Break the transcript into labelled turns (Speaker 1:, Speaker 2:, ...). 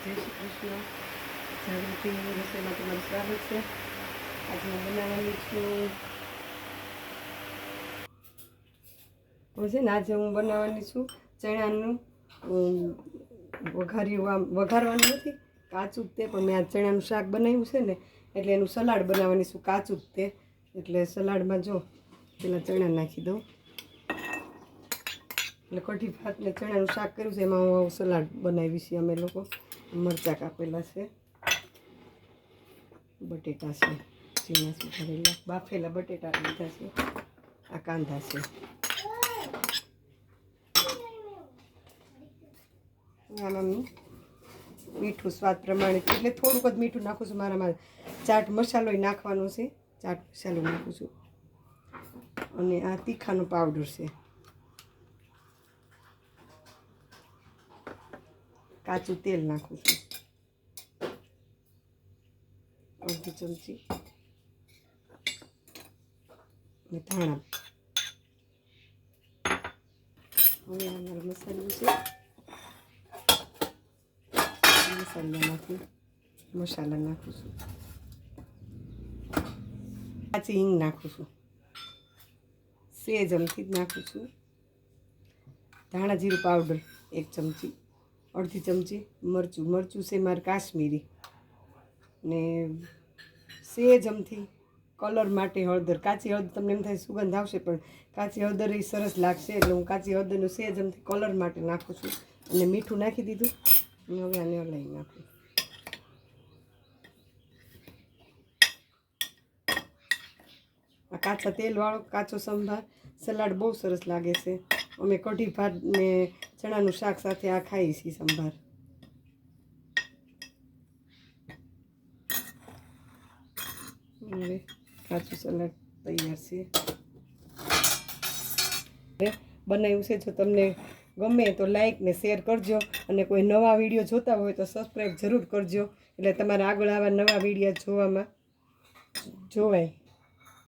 Speaker 1: જય શ્રી કૃષ્ણ જાગૃતિ રસોઈમાં તમારું સ્વાગત છે. આજે હું બનાવવાની છું. હું છે ને આજે હું બનાવવાની છું ચણાનું વઘાર્યું આમ વઘારવાનું નથી. કાચું તે પણ મેં આ ચણાનું શાક બનાવ્યું છે. ને એટલે એનું સલાડ બનાવવાની છું કાચું તે એટલે સલાડમાં જો પેલા ચણા નાખી દઉં એટલે કઢી ભાત ને ચણાનું શાક કર્યું છે. એમાં હું સલાડ બનાવી છીએ અમે લોકો. મરચાં કાપેલા છે. બટેટા છે ઝીણા સુધારેલા બાફેલા બટેટા લીધા છે, આ કાંદા છે. મેં, મીઠું સ્વાદ પ્રમાણે એટલે થોડુંક જ મીઠું નાખું છું. મારામાં ચાટ મસાલો નાખવાનો છે. ચાટ મસાલો નાખું છું. અને આ તીખાનો પાવડર છે. કાચું તેલ નાખું છું. અડધી ચમચી. અને ધાણા. હવે અમારો મસાલો છે. મસાલામાંથી મસાલા નાખું છું. કાચી હિંગ નાખું છું. સેજ અમથી જ નાખું છું. ધાણા જીરું પાવડર એક ચમચી. અડધી ચમચી મરચું. મરચું છે મારે કાશ્મીરી. ને સેજ અમથી કલર માટે હળદર. કાચી હળદર તમને એમ થાય સુગંધ આવશે, પણ કાચી હળદર એ સરસ લાગશે એટલે હું કાચી હળદરનું સેજ અમથી કલર માટે નાખું છું અને મીઠું નાખી દીધું. અને હવે આને હલાવી નાખું. આ કાચા તેલવાળો કાચો સંભાર સલાડ બહુ સરસ લાગે છે. અમે કઢી ભાત ને ચણાનું શાક સાથે આ ખાઈએ છીએ સંભાર. હવે કાચું સલાડ તૈયાર છે. બનાવ્યું છે, જો તમને ગમે તો લાઈક ને શેર કરજો અને કોઈ નવા વીડિયો જોતા હોય તો સબસ્ક્રાઈબ જરૂર કરજો. એટલે તમારા આગળ આવા નવા વીડિયો જોવામાં જોવાય.